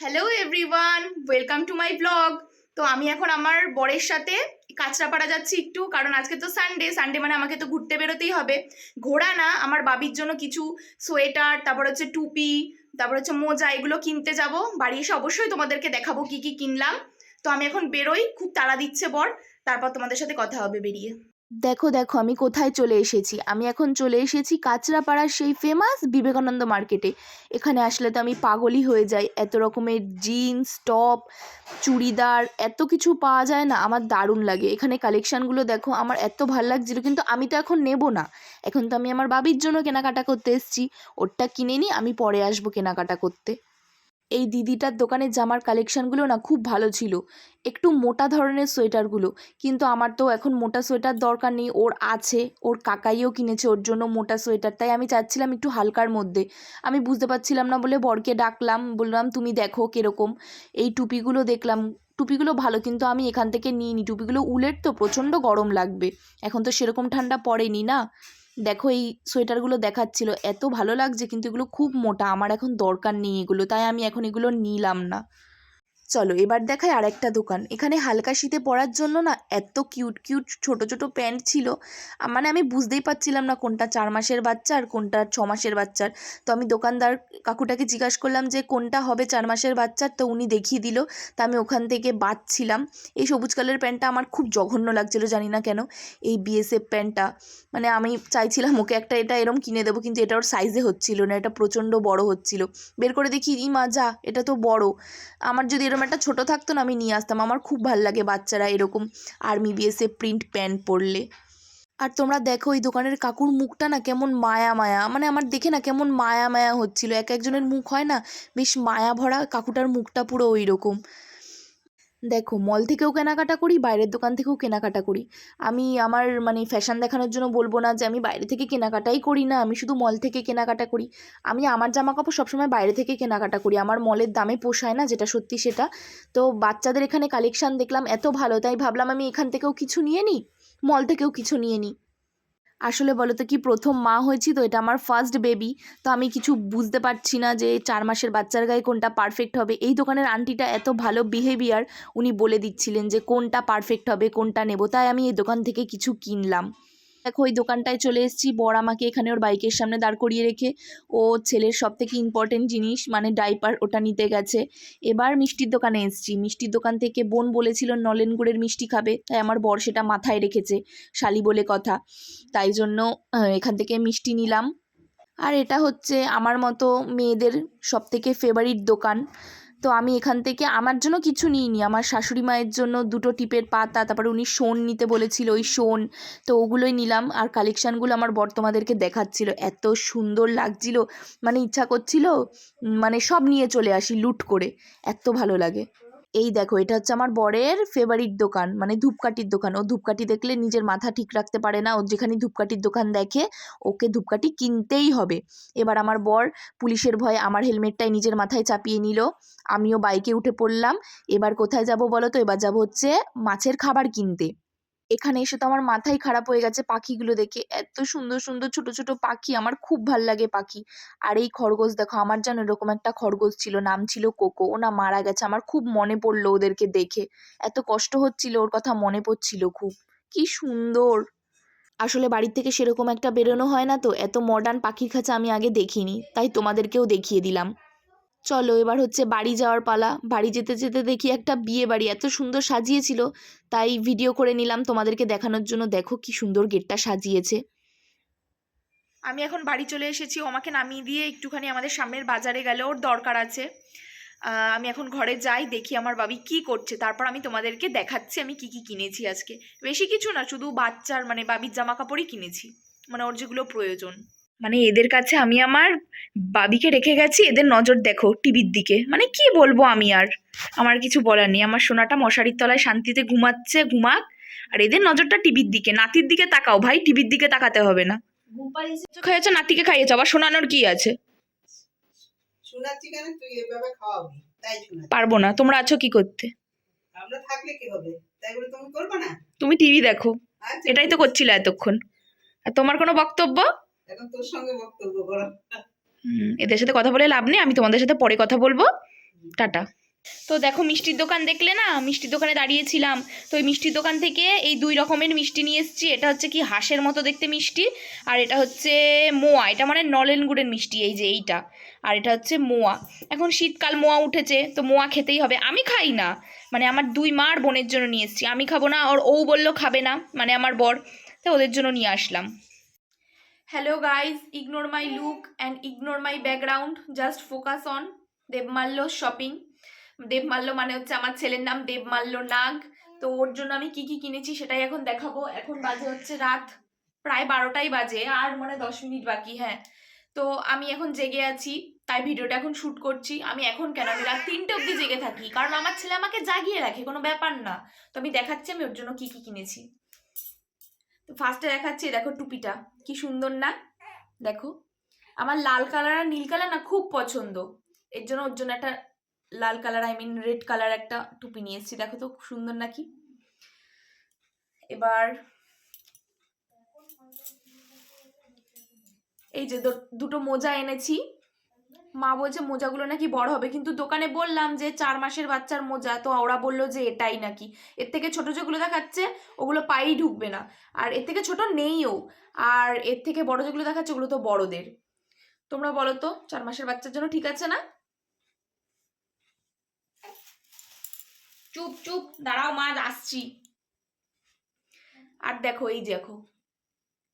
Hello everyone welcome to my blog তো আমি এখন আমার বরের সাথে কাঁচরাপাড়া যাচ্ছি একটু, কারণ আজকে তো সানডে সানডে মানে আমাকে তো ঘুরতে বেরোতেই হবে। ঘোরা না, আমার বাবির জন্য কিছু সোয়েটার, তারপর হচ্ছে টুপি, তারপর হচ্ছে মোজা, এগুলো কিনতে যাব। বাড়ি এসে অবশ্যই তোমাদেরকে দেখাবো কি কি কিনলাম। তো আমি এখন বেরোই, খুব তাড়া দিচ্ছে বর, তারপর তোমাদের সাথে কথা হবে বেরিয়ে। দেখো দেখো, আমি কোথায় চলে এসেছি? আমি এখন চলে এসেছি কাঁচরাপাড়ার সেই ফেমাস বিবেকানন্দ মার্কেটে এখানে আসলে তো আমি পাগলই হয়ে যাই। এত রকমের জিন্স টপ চুড়িদার, এত কিছু পাওয়া যায় না। আমার দারুণ লাগে। এখানে কালেকশানগুলো দেখো, আমার এত ভালো লাগছিল, কিন্তু আমি তো এখন নেব না। এখন তো আমি আমার বাবির জন্য কেনাকাটা করতে এসেছি। ওরটা কিনে নিই আমি পরে আসব কেনাকাটা করতে। এই দিদিটার দোকানের জামার কালেকশানগুলো না খুব ভালো ছিল। একটু মোটা ধরনের সোয়েটারগুলো, কিন্তু আমার তো এখন মোটা সোয়েটার দরকার নেই। ওর আছে, ওর কাকাইও কিনেছে, ওর জন্য মোটা সোয়েটার। তাই আমি চাচ্ছিলাম একটু হালকার মধ্যে। আমি বুঝতে পারছিলাম না বলে বরকে ডাকলাম, বললাম, তুমি দেখো কীরকম। এই টুপিগুলো দেখলাম, টুপিগুলো ভালো, কিন্তু আমি এখান থেকে নিই নি টুপিগুলো উলের তো প্রচণ্ড গরম লাগবে। এখন তো সেরকম ঠান্ডা পড়েনি না? দেখো এই সোয়েটারগুলো দেখাচ্ছিল, এত ভালো লাগছে কিন্তু এগুলো খুব মোটা, আমার এখন দরকার নেই এগুলো, তাই আমি এখন এগুলো নিলাম না। চলো এবার দেখাই আরেকটা দোকান। এখানে হালকা শীতে পরার জন্য না এত কিউট কিউট ছোট ছোট প্যান্ট ছিল। মানে আমি বুঝতেই পারছিলাম না কোনটা চার মাসের বাচ্চা আর কোনটা ছ মাসের বাচ্চার। তো আমি দোকানদার কাকুটাকে জিজ্ঞাসা করলাম যে, কোনটা হবে চার মাসের বাচ্চার? তো উনি দেখিয়ে দিল। তা আমি ওখান থেকে বাঁচছিলাম। এই সবুজ কালারের প্যান্টটা আমার খুব জঘন্য লাগছিল, জানি না কেন। এই বিএসএফ প্যান্টটা মানে আমি চাইছিলাম ওকে একটা এটা এরম কিনে দেবো, কিন্তু এটা ওর সাইজে হচ্ছিল না, এটা প্রচণ্ড বড় হচ্ছিল। বের করে দেখি ই মা যা, এটা তো বড়। আমার যদি এরকম একটা ছোট থাকতো না, আমি নিয়ে আসতাম। আমার খুব ভালো লাগে বাচ্চারা এরকম আর্মি বিএসএ প্রিন্ট প্যান্ট পরলে আর তোমরা দেখো ওই দোকানের কাকুর মুখটা না কেমন মায়া মায়া মানে আমার দেখে না কেমন মায়া মায়া হচ্ছিল। এক একজনের মুখ হয় না, বেশ মায়া ভরা কাকুটার মুখটা পুরো ওই রকম দেখো মল থেকেও কেনাকাটা করি, বাইরের দোকান থেকেও কেনাকাটা করি। আমি আমার মানে ফ্যাশন দেখানোর জন্য বলব না যে আমি বাইরে থেকে কেনাকাটাই করি না, আমি শুধু মল থেকে কেনাকাটা করি। আমি আমার জামা কাপড় সবসময় বাইরে থেকে কেনাকাটা করি, আমার মলের দামে পোষায় না, যেটা সত্যি সেটা। তো বাচ্চাদের এখানে কালেকশান দেখলাম, এত ভালো, তাই ভাবলাম আমি এখান থেকেও কিছু নিয়ে নিই মল থেকেও কিছু নিয়ে নিই। আসলে বলো তো কি, প্রথম মা হয়েছি তো, এটা আমার ফার্স্ট বেবি তো আমি কিছু বুঝতে পারছি না যে চার মাসের বাচ্চার গায়ে কোনটা পারফেক্ট হবে। এই দোকানের আন্টিটা এত ভালো বিহেভিয়ার উনি বলে দিচ্ছিলেন যে কোনটা পারফেক্ট হবে, কোনটা নেব, তাই আমি এই দোকান থেকে কিছু কিনলাম। দেখো, ওই দোকানটায় চলে এসেছি। বর আমাকে এখানে ওর বাইকের সামনে দাঁড় করিয়ে রেখে, ও ছেলের সব থেকে ইম্পর্টেন্ট জিনিস মানে ডাইপার ওটা নিতে গেছে। এবার মিষ্টির দোকানে এসেছি। মিষ্টির দোকান থেকে বোন বলেছিল নলেন গুড়ের মিষ্টি খাবে, তাই আমার বর সেটা মাথায় রেখেছে, শালি বলে কথা। তাই জন্য এখান থেকে মিষ্টি নিলাম। আর এটা হচ্ছে আমার মতো মেয়েদের সব থেকে ফেভারিট দোকান। তো আমি এখান থেকে আমার জন্য কিছু নিইনি। আমার শাশুড়ি মায়ের জন্য দুটো টিপের পাতা, তারপরে উনি শোন নিতে বলেছিল, ওই শোন তো ওগুলোই নিলাম আর কালেকশানগুলো আমার বর্তমাদেরকে দেখাচ্ছিল। এত সুন্দর লাগছিল। মানে ইচ্ছা করছিল মানে সব নিয়ে চলে আসি, লুট করে। এত ভালো লাগে। এই দেখো, এটা হচ্ছে আমার বরের ফেভারিট দোকান মানে ধূপকাঠির দোকান। ও ধূপকাঠি দেখলে নিজের মাথা ঠিক রাখতে পারে না। ও যেখানে ধূপকাঠির দোকান দেখে, ওকে ধূপকাঠি কিনতেই হবে। এবার আমার বর পুলিশের ভয়ে আমার হেলমেটটাই নিজের মাথায় চাপিয়ে নিল। আমিও বাইকে উঠে পড়লাম। এবার কোথায় যাব বলো তো? এবার যাব হচ্ছে মাছের খাবার কিনতে। এখানে এসে তো আমার মাথাই খারাপ হয়ে গেছে পাখিগুলো দেখে। এত সুন্দর সুন্দর ছোট ছোট পাখি, আমার খুব ভালো লাগে পাখি। আর এই খরগোশ দেখো, আমার যেন এরকম একটা খরগোশ ছিল, নাম ছিল কোকো। ও না মারা গেছে, আমার খুব মনে পড়ল ওদেরকে দেখে। এত কষ্ট হচ্ছিল, ওর কথা মনে পড়ছিল খুব। কি সুন্দর! আসলে বাড়ির থেকে সেরকম একটা বেরোনো হয় না তো, এত মডার্ন পাখির খাঁচা আমি আগে দেখিনি। তাই তোমাদেরকেও দেখিয়ে দিলাম। চলো এবার হচ্ছে বাড়ি যাওয়ার পালা। বাড়ি যেতে যেতে দেখি একটা বিয়ে বাড়ি, এত সুন্দর সাজিয়েছিল। তাই ভিডিও করে নিলাম তোমাদেরকে দেখানোর জন্য। দেখো কি সুন্দর গেটটা সাজিয়েছে। আমি এখন বাড়ি চলে এসেছি। আমাকে নামিয়ে দিয়ে একটুখানি আমাদের সামনের বাজারে গেলে। ওর দরকার আছে। আমি এখন ঘরে যাই, দেখি আমার বাবি কি করছে। তারপর আমি তোমাদেরকে দেখাচ্ছি আমি কি কি কিনেছি আজকে। বেশি কিছু না, শুধু বাচ্চার মানে বাবির জামা কাপড়ই কিনেছি। মানে ওর যেগুলো প্রয়োজন। মানে এদের কাছে আমি আমার বাবিকে রেখে গেছি এদের নজর দেখো টিভির দিকে। মানে কি বলব আমি আর? আমার কিছু বলার নেই। আমার সোনাটা মশারির তলায় শান্তিতে ঘুমাচ্ছে ঘুমাক আর এদের নজরটা টিভির দিকে। নাতির দিকে তাকাও ভাই টিভির দিকে তাকাতে হবে না। খাইয়েছো নাতিকে খাইয়েছো আবার শোনানোর কি আছে? শোনাচ্ছি কেন? তুই এভাবে খাওয়াবি। তাই পারব না। তোমরা আছো কি করতে? আমরা থাকলে কি হবে? তাই বলে তুমি করবে না? তুমি টিভি দেখো। আচ্ছা, এটাই তো করছিলে এতক্ষণ। আর তোমার কোনো বক্তব্য? এখন তোর সঙ্গে বক্তব্য করো। এদের সাথে কথা বলে লাভ নেই আমি তোমাদের সাথে পরে কথা বলব। টাটা। তো দেখো মিষ্টির দোকান দেখলে না মিষ্টির দোকানে দাঁড়িয়েছিলাম। তো ওই মিষ্টির দোকান থেকে এই দুই রকমের মিষ্টি নিয়ে এসেছি এটা হচ্ছে কি হাঁসের মতো দেখতে মিষ্টি আর এটা হচ্ছে মোয়া এটা মানে নলেন গুড়ের মিষ্টি এই যে এইটা। আর এটা হচ্ছে মোয়া। এখন শীতকাল মোয়া উঠেছে তো মোয়া খেতেই হবে। আমি খাই না মানে আমার দুই মার বোনের জন্য নিয়ে এসেছি। আমি খাব না আর ও বলল খাবে না মানে আমার বর তো ওদের জন্য নিয়ে আসলাম। Hello guys ignore my look and ignore my background just focus on Debmalya shopping Debmalya মানে হচ্ছে আমার ছেলের নাম দেবমাল্য নাগ তো ওর জন্য আমি কি কি কিনেছি সেটাই এখন দেখাবো। এখন বাজে হচ্ছে রাত প্রায় বারোটাই বাজে, আর মানে দশ মিনিট বাকি হ্যাঁ। তো আমি এখন জেগে আছি, তাই ভিডিওটা এখন শ্যুট করছি। আমি এখন কেন? আমি রাত তিনটে অবধি জেগে থাকি, কারণ আমার ছেলে আমাকে জাগিয়ে রাখে, কোনো ব্যাপার না। তো আমি দেখাচ্ছি আমি ওর জন্য কি কি কিনেছি। ফার্স্টে দেখাচ্ছি দেখো টুপিটা। কি সুন্দর না? দেখো। আমার লাল কালার আর নীল কালার না খুব পছন্দ। এর জন্য, ওর জন্য একটা লাল colour I mean red colour একটা টুপি নিয়ে এসেছি। দেখো তো সুন্দর নাকি এবার এই যে দুটো মোজা এনেছি। মা বলছে, মোজাগুলো নাকি বড় হবে। কিন্তু দোকানে বললাম যে, চার মাসের বাচ্চার মোজা। তো ওরা বলল যে, এটাই নাকি। এর থেকে ছোট যেগুলো দেখাচ্ছে, ওগুলো পায়েই ঢুকবে না। আর এর থেকে ছোট নেইও। আর এর থেকে বড় যেগুলো দেখাচ্ছে, ওগুলো তো বড়দের। তোমরা বলো তো, চার মাসের বাচ্চার জন্য ঠিক আছে না? চুপ চুপ, দাঁড়াও মা, আসছি। আর দেখো, এই দেখো,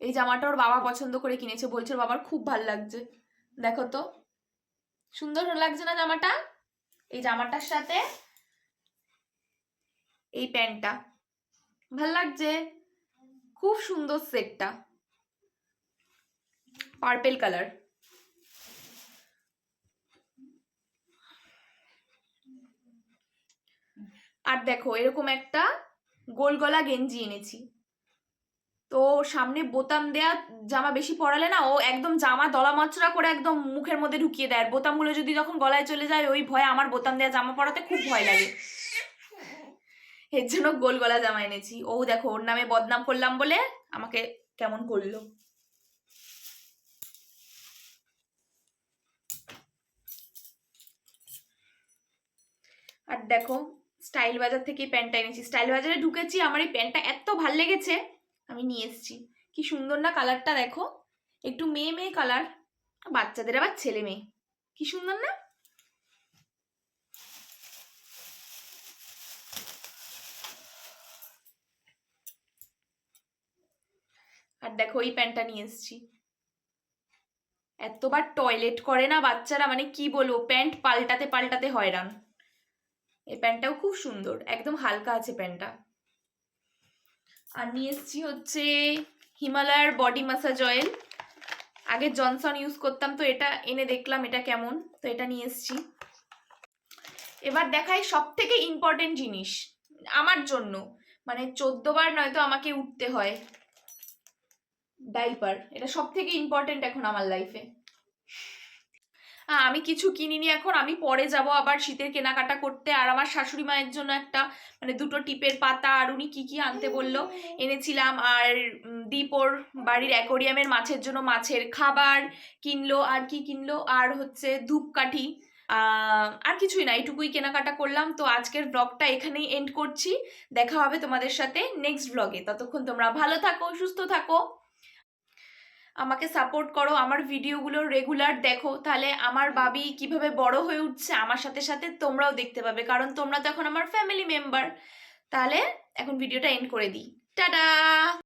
এই জামাটা ওর বাবা পছন্দ করে কিনেছে, বলছে বাবার খুব ভালো লাগছে। দেখো তো। সুন্দর লাগছে না জামাটা? এই জামাটার সাথে এই প্যান্টটা। ভালো লাগছে? খুব সুন্দর সেটটা। পার্পেল কালার আর দেখো, এরকম একটা গোল গলা গেঞ্জি এনেছি। সামনে বোতাম দেয়া জামা বেশি পরালে না, ও একদম জামা দলা মচড়া করে একদম মুখের মধ্যে ঢুকিয়ে দেয়। আর বোতামগুলো যদি যখন গলায় চলে যায়, ওই ভয়ে আমার বোতাম দেয়া জামা পরাতে খুব ভয় লাগে। এর জন্য গোল গলা জামা এনেছি। ও দেখো, ওর নামে বদনাম করলাম বলে আমাকে কেমন করল। আর দেখো, স্টাইল বাজার থেকে প্যান্টটা এনেছি। স্টাইল বাজারে ঢুকেছি, আমার এই প্যান্টটা এত ভালো লেগেছে। আমি নিয়ে এসেছি। কি সুন্দর না কালারটা দেখো। একটু মেয়ে মেয়ে কালার বাচ্চাদের আবার ছেলে মেয়ে। কি সুন্দর না? আর দেখো এই প্যান্টটা নিয়ে এসেছি। এতবার টয়লেট করে না বাচ্চারা মানে কি বলব, প্যান্ট পাল্টাতে পাল্টাতে হয়রান। এই প্যান্টটাও খুব সুন্দর, একদম হালকা আছে প্যান্টটা। আর নিয়ে এসেছি হচ্ছে হিমালয়ার বডি মাসাজ অয়েল। আগে জনসন ইউজ করতাম, তো এটা এনে দেখলাম এটা কেমন, তো এটা নিয়ে এসছি। এবার দেখাই সব থেকে ইম্পর্টেন্ট জিনিস, আমার জন্য। মানে চোদ্দ বার নয়তো আমাকে উঠতে হয়। ডাইপার এটা সব থেকে ইম্পর্টেন্ট এখন আমার লাইফে আমি কিছু কিনিনি এখন আমি পরে যাব আবার শীতের কেনাকাটা করতে। আর আমার শাশুড়ি মায়ের জন্য একটা মানে দুটো টিপের পাতা আর উনি কী কী আনতে বলল? এনেছিলাম আর উম, দীপ ওর বাড়ির অ্যাকোরিয়ামের মাছের জন্য মাছের খাবার কিনলো আর কি কিনলো? আর হচ্ছে ধূপকাঠি আর কিছুই না এইটুকুই কেনাকাটা করলাম। তো আজকের ব্লগটা এখানেই এন্ড করছি। দেখা হবে তোমাদের সাথে নেক্সট ব্লগে ততক্ষণ তোমরা ভালো থাকো সুস্থ থাকো। আমাকে সাপোর্ট করো, আমার ভিডিওগুলো রেগুলার দেখো। তাহলে আমার বাবি কীভাবে বড় হয়ে উঠছে আমার সাথে সাথে তোমরাও দেখতে পাবে, কারণ তোমরা তো এখন আমার ফ্যামিলি মেম্বার তাহলে এখন ভিডিওটা এন্ড করে দিই। টাটা!